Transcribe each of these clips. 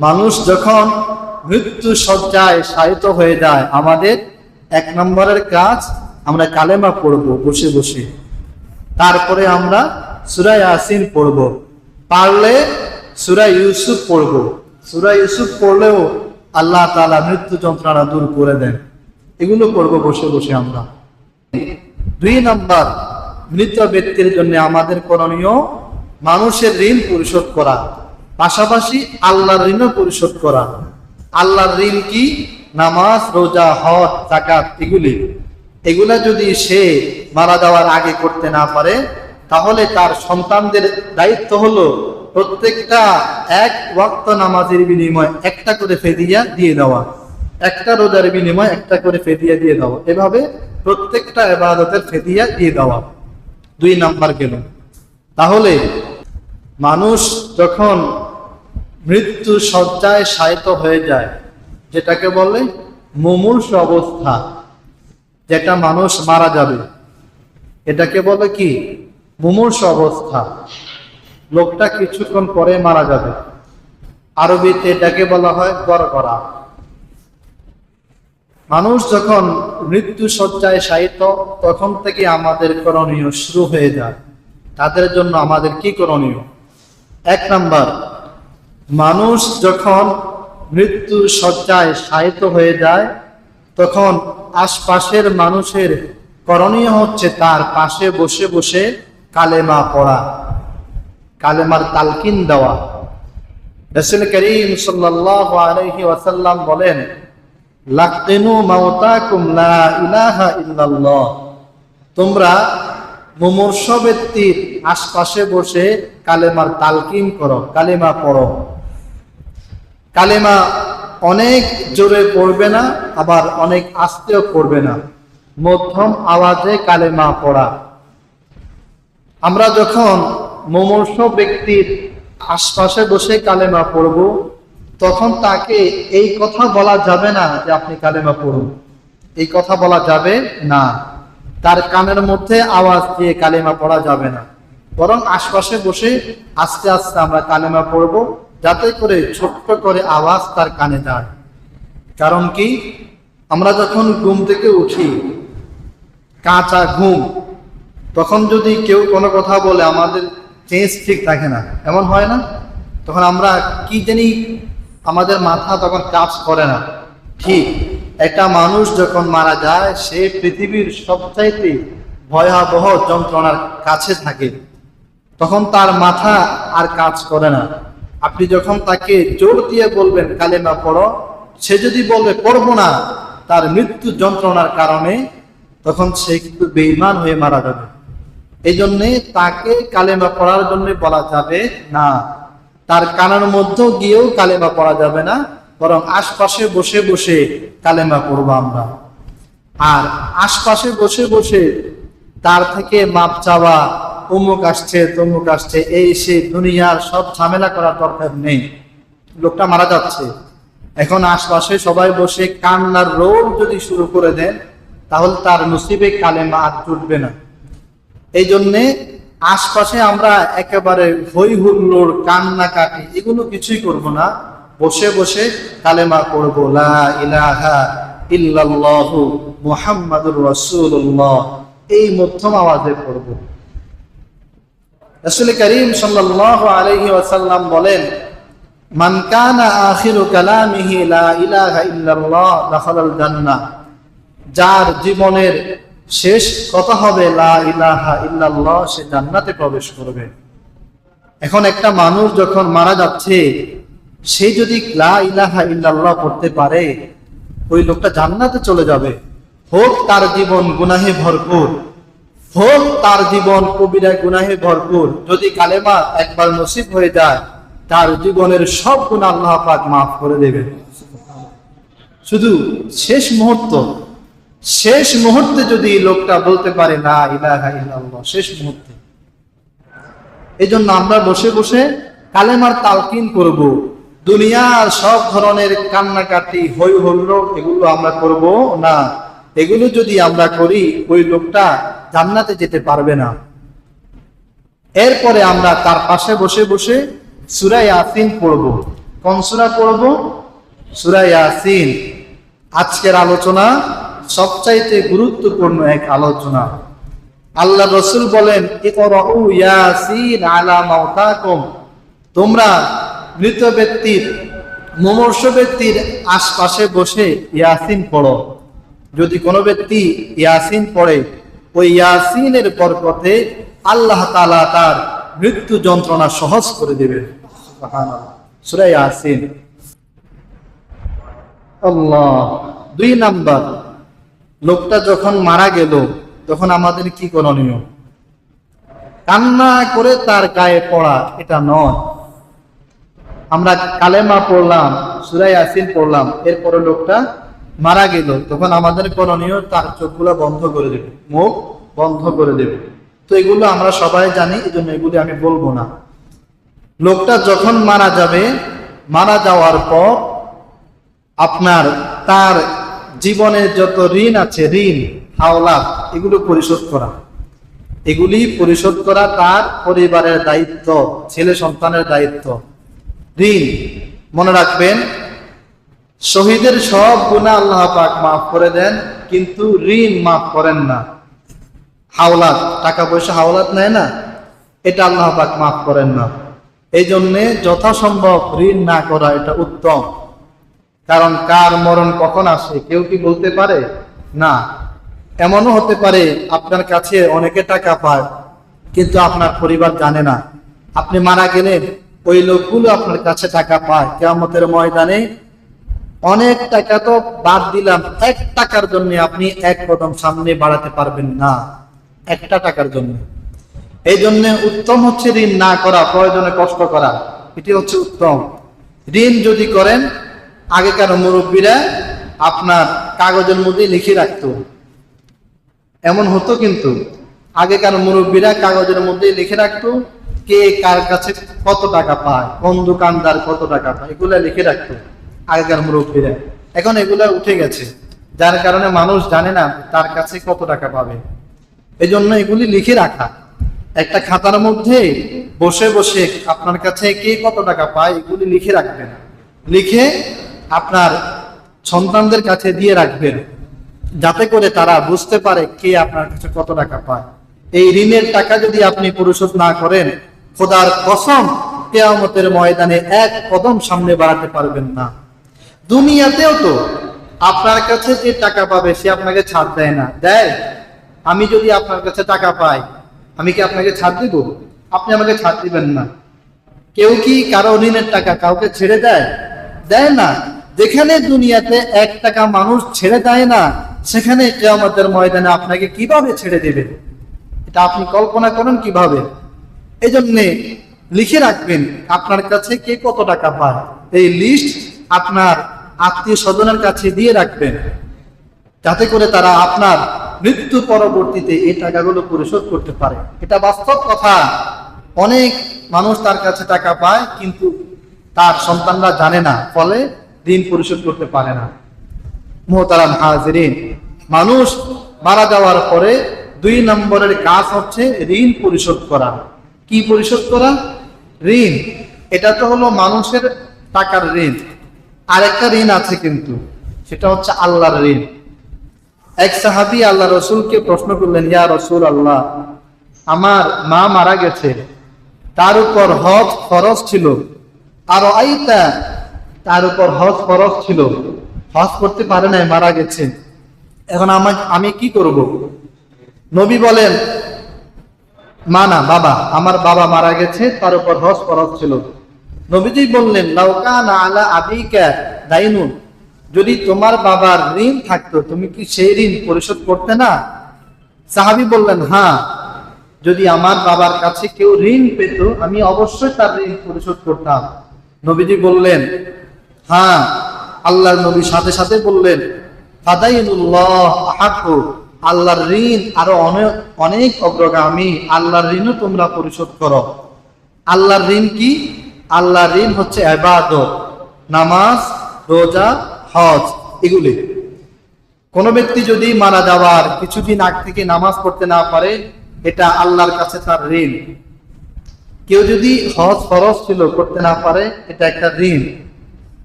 মানুষ যখন মৃত্যু সজ্জায় শায়িত হয়ে যায়, আমাদের এক নম্বরের কাজ আমরা কালেমা পড়ব, বসে বসে। তারপরে আমরা সুরাই আসিন পড়ব। পারলে সুরাই ইউসুফ পড়ব। সুরাই ইউসুফ পড়লেও আল্লাহ তাআলা মৃত্যু যন্ত্রণা দূর করে দেন। এগুলো করব বসে বসে আমরা। দুই নম্বর, মৃত ব্যক্তির জন্য আমাদের করণীয় মানুষের ঋণ পরিশোধ করা। পাশাপাশি আল্লাহর ঋণও পরিশোধ করা। আল্লাহর ঋণ কি? নামাজ, রোজা, হজ জাকাত এগুলি। এগুলা যদি সে মারা যাওয়ার আগে করতে না পারে, তাহলে তার সন্তানদের দায়িত্ব হলো প্রত্যেকটা এক ওয়াক্ত নামাজের বিনিময় একটা করে ফেদিয়া দিয়ে দেওয়া। একটা রোজার বিনিময় একটা করে ফেদিয়া দিয়ে দেওয়া। এভাবে প্রত্যেকটা এবাদতের ফেদিয়া দিয়ে দেওয়া। দুই নাম্বার গেল। তাহলে মানুষ যখন মৃত্যু সজ্জায় শায়িত হয়ে যায়, যেটাকে বলে মুমূর্ষ অবস্থা, যেটা মানুষ মারা যাবে। এটাকে বলে কি? মুমূর্ষ অবস্থা। লোকটা কিছুক্ষণ পরে মারা যাবে। আরবিতে এটাকে বলা হয় গড়গড়া। মানুষ যখন মৃত্যু সজ্জায় শায়িত, তখন থেকে আমাদের করণীয় শুরু হয়ে যায়। তাদের জন্য আমাদের কি করণীয়? এক নাম্বার মানুষ যখন মৃত্যু সজ্জায় শায়িত হয়ে যায়, তখন আশপাশের মানুষের করণীয় হচ্ছে তার পাশে বসে বসে কালেমা পড়া, কালেমার তালকিন দেওয়া। রসুল করিম আলাইহি ওয়াসাল্লাম বলেন লাকিনু মাউতাকুম লা ইলাহা ইল্লাল্লাহ। তোমরা মুমূর্ষ ব্যক্তির আশপাশে বসে কালেমার তালকিন করো, কালেমা পড়ো। কালেমা অনেক জোরে পড়বে না, আবার অনেক আস্তেও পড়বে না। মধ্যম আওয়াজে কালেমা পড়া। আমরা যখন মুমূর্ষ ব্যক্তির আশপাশে বসে কালেমা পড়ব, তখন তাকে এই কথা বলা যাবে না যে আপনি কালেমা পড়ুন। এই কথা বলা যাবে না। তার কানের মধ্যে আওয়াজ দিয়ে কালেমা পড়া যাবে না। বরং আশপাশে বসে আস্তে আস্তে আমরা কালেমা পড়ব। যাতে করে ছোট্ট করে আওয়াজ তার কানে যায়। কারণ কি? আমরা যখন ঘুম থেকে উঠি, কাঁচা ঘুম, তখন যদি কেউ কোনো কথা বলে, আমাদের চেঞ্জ ঠিক থাকে না। এমন হয় না? তখন আমরা কি জানি আমাদের মাথা তখন কাজ করে না। ঠিক, একটা মানুষ যখন মারা যায়, সে পৃথিবীর সবচাইতে ভয়াবহ যন্ত্রণার কাছে থাকে। তখন তার মাথা আর কাজ করে না। আপনি যখন তাকে জোর দিয়ে বলবেন কালেমা পড়ো, সে যদি বলবে, পড়ব না, তার মৃত্যু যন্ত্রণার কারণে তখন সে কিন্তু বেইমান হয়ে মারা যাবে। এই জন্যে তাকে কালেমা পড়ার জন্য বলা যাবে না। তার কানের মধ্যেও গিয়েও কালেমা পড়া যাবে না, বরং আশপাশে বসে বসে কালেমা পড়ব আমরা। আর আশপাশে বসে বসে তার থেকে মাপ চাওয়া অমুক আসছে, তমুক আসছে, এই সে দুনিয়ার সব ঝামেলা করার দরকার নেই। লোকটা মারা যাচ্ছে। এখন আশপাশে সবাই বসে কান্নার রোল যদি শুরু করে দেন, তাহলে তার নসিবে কালেমা আর জুটবে না। এই জন্যে আশপাশে আমরা একেবারে হই হুল্লোড়, কান্নাকাটি, এগুলো কিছুই করব না। বসে বসে কালেমা পড়ব, লা ইলাহা ইল্লাল্লাহু মুহাম্মাদুর রাসূলুল্লাহ এই মধ্যম আওয়াজে পড়ব। রাসূল করিম সাল্লাল্লাহু আলাইহি ওয়াসাল্লাম বলেন, মান কানা আখিরু কালামিহি লা ইলাহা ইল্লাল্লাহ দাখালাল জান্নাহ। যার জীবনের শেষ কথা হবে লা ইলাহা ইল্লাল্লাহ, সে জান্নাতে প্রবেশ করবে। এখন একটা মানুষ যখন মারা যাচ্ছে, সে যদি লা ইলাহা ইল্লাল্লাহ পড়তে পারে, ওই লোকটা জান্নাতে চলে যাবে। হোক তার জীবন গুনাহে ভরপুর হোক তার জীবন কবিরা গুনাহে ভরপুর। যদি কালেমা একবার নসিব হয়ে যায়, তার জীবনের সব গুণ আল্লাহ পাক মাফ করে দেবে শুধু শেষ মুহূর্ত, শেষ মুহূর্তে যদি লোকটা বলতে পারে না ইলাহা ইল্লাল্লাহ শেষ মুহূর্তে। এই জন্য আমরা বসে বসে কালেমার তালকিন করব। দুনিয়ার সব ধরনের কান্নাকাটি, হই হল্লো এগুলো আমরা করব না। এগুলো যদি আমরা করি, ওই লোকটা জান্নাতে যেতে পারবে না। এরপরে আমরা তার পাশে বসে বসে সুরাই আসিন পড়ব। কোন সুরা পড়ব? সুরা ইয়াসিন। আজকের আলোচনা সবচাইতে গুরুত্বপূর্ণ এক আলোচনা। আল্লাহ রসুল বলেন ইয়াসিন তোমরা মৃত ব্যক্তির, মুমূর্ষ ব্যক্তির আশপাশে বসে ইয়াসিন পড়ো। যদি কোনো ব্যক্তি ইয়াসিন পড়ে ওই ইয়াসিনের আল্লাহ তাআলা তার মৃত্যু যন্ত্রণা সহজ করে ইয়াসিন। আল্লাহ, দুই নাম্বার, লোকটা যখন মারা গেল, তখন আমাদের কি করণীয়? কান্না করে তার গায়ে পড়া, এটা নয়। আমরা কালেমা পড়লাম সুরাই আসিন পড়লাম, এরপরে লোকটা মারা গেল, তখন আমাদের করণীয় তার চোখগুলো বন্ধ করে দেবে, মুখ বন্ধ করে দেবে। তো এগুলো আমরা সবাই জানি এই জন্য এগুলি আমি বলব না। লোকটা যখন মারা যাবে, মারা যাওয়ার পর আপনার তার জীবনের যত ঋণ আছে, ঋণ, হাওলাত, এগুলো পরিশোধ করা। এগুলি পরিশোধ করা তার পরিবারের দায়িত্ব, ছেলে সন্তানের দায়িত্ব। ঋণ, মনে রাখবেন শহীদের সব গুণা আল্লাহ পাক মাফ করে দেন, কিন্তু ঋণ মাফ করেন না। হাওলাত, টাকা পয়সা হাওলাত নেয় না, এটা আল্লাহ পাক মাফ করেন না। এই জন্যে যথাসম্ভব ঋণ না করা এটা উত্তম। কারণ কার মরণ কখন আসে, কেউ কি বলতে পারে? না। এমনও হতে পারে, আপনার কাছে অনেকে টাকা পায়, কিন্তু আপনার পরিবার জানে না। আপনি মারা গেলেন, ওই লোকগুলো আপনার কাছে টাকা পায়। কেয়ামতের ময়দানে অনেক টাকা তো বাদ দিলাম, এক টাকার জন্য আপনি এক কদম সামনে বাড়াতে পারবেন না, একটা টাকার জন্য। এই জন্য উত্তম হচ্ছে ঋণ না করা, প্রয়োজনে কষ্ট করা, এটি হচ্ছে উত্তম। ঋণ যদি করেন, আগেকার মুরব্বীরা আপনার কাগজের মধ্যে লিখে রাখত। এমন হতো কিন্তু, আগেকার মুরব্বীরা কাগজের মধ্যে লিখে রাখত, কে কার কাছে কত টাকা পায়, কোন দোকানদার কত টাকা পায়, এগুলা লিখে রাখতো। আগেকার মুরব্বীরা। এখন এগুলা উঠে গেছে। যার কারণে মানুষ জানে না তার কাছে কত টাকা পাবে। এই জন্য এগুলি লিখে রাখা। একটা খাতার মধ্যে বসে বসে আপনার কাছে কে কত টাকা পায় এগুলি লিখে রাখবেন। লিখে আপনার সন্তানদের কাছে দিয়ে রাখবেন। যাতে করে তারা বুঝতে পারে কে আপনার কাছে কত টাকা পায়। এই ঋণের টাকা যদি আপনি পরিশোধ না করেন, খোদার কসম কেয়ামতের ময়দানে এক কদম সামনে বাড়াতে পারবেন না। দুনিয়াতেও তো আপনার কাছে যে টাকা পাবে সে আপনাকে ছাড় দেয় না। দেয় আমি যদি আপনার কাছে টাকা পাই, আমি কি আপনাকে ছাড় দিব? আপনি আমাকে ছাড় দিবেন না। কেউ কি কারও ঋণের টাকা কাউকে ছেড়ে দেয়? দেয় না। যেখানে দুনিয়াতে এক টাকা মানুষ ছেড়ে দেয় না, সেখানে কেয়ামতের ময়দানে আপনাকে কীভাবে ছেড়ে দেবে? এটা আপনি কল্পনা করেন কীভাবে? এই জন্যে লিখে রাখবেন, আপনার কাছে কে কত টাকা পায়? এই লিস্ট আপনার আত্মীয় স্বজনের কাছে দিয়ে রাখবেন। যাতে করে তারা আপনার মৃত্যু পরবর্তীতে এই টাকাগুলো পরিশোধ করতে পারে। এটা বাস্তব কথা। অনেক মানুষ তার কাছে টাকা পায়, কিন্তু তার সন্তানরা জানে না, ফলে ঋণ পরিশোধ করতে পারে না। মোহতারাম হাজরিন, মানুষ মারা যাওয়ার পরে দুই নম্বরের কাজ হচ্ছে ঋণ পরিশোধ করা। কি পরিশোধ করা? ঋণ। এটা তো হলো মানুষের টাকার ঋণ। আরেকটা ঋণ আছে কিন্তু, সেটা হচ্ছে আল্লাহর ঋণ। এক সাহাবি আল্লাহ রসুলকে প্রশ্ন করলেন, ইয়া রসুল আল্লাহ আমার মা মারা গেছে, তার উপর হজ ফরজ ছিল? আর আইতা তার উপর হজ ফরজ ছিল? হজ করতে পারে নাই, মারা গেছে। এখন আমার আমি কি করব? নবী বলেন, মা না, বাবা, আমার বাবা মারা গেছে, তার উপর হজ ফরজ ছিল। নবীজি বললেন লাউকান আলা আবিকা দাইনুন। যদি তোমার বাবার ঋণ থাকতো, তুমি কি সেই ঋণ পরিশোধ করতে না? সাহাবি বললেন হ্যাঁ যদি আমার বাবার কাছে কেউ ঋণ পেত, আমি অবশ্যই তার ঋণ পরিশোধ করতাম। নবীজি বললেন হ্যাঁ আল্লাহর নবী সাথে সাথে বললেন, ফাদাইনুল্লাহ আহাকু আল্লাহর ঋণ আরও অনেক অনেক অগ্রগামী, আল্লাহর ঋণও তোমরা পরিশোধ করো। আল্লাহর ঋণ কি? আল্লাহর ঋণ হচ্ছে এবাদত নামাজ, রোজা, হজ, এগুলি। কোন ব্যক্তি যদি মারা যাওয়ার কিছুদিন আগ থেকে নামাজ পড়তে না পারে, এটা আল্লাহর কাছে তার ঋণ। কেউ যদি হজ ফরজ ছিল, করতে না পারে, এটা একটা ঋণ।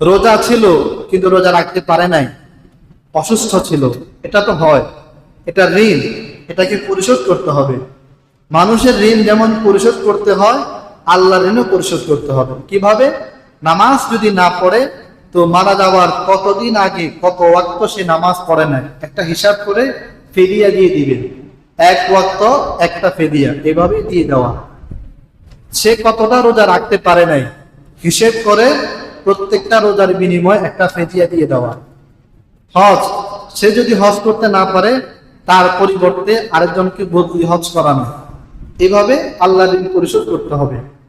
রোজা ছিল, কিন্তু রোজা রাখতে পারে নাই। অসুস্থ ছিল, এটা তো হয়। এটা ঋণ, এটাকে পরিশোধ করতে হবে। মানুষের ঋণ যেমন পরিশোধ করতে হয় আল্লাহর ঋণও পরিশোধ করতে হবে। কীভাবে? নামাজ যদি না পড়ে, তো মারা যাওয়ার কতদিন আগে কত ওয়াক্ত সে নামাজ পড়ে নাই একটা হিসাব করে ফেরিয়া দিয়ে দিবেন। এক ওয়াক্ত, একটা ফেরিয়া। এভাবে দিয়ে দেওয়া। সে কতটা রোজা রাখতে পারে নাই, হিসেব করে প্রত্যেকটা রোজার বিনিময়ে একটা ফেজিয়া দিয়ে দেওয়া। হজ, সে যদি হজ করতে না পারে, তার পরিবর্তে আরেকজনকে বদলি হজ করানো। এভাবে আল্লাহ ঋণ পরিশোধ করতে হবে।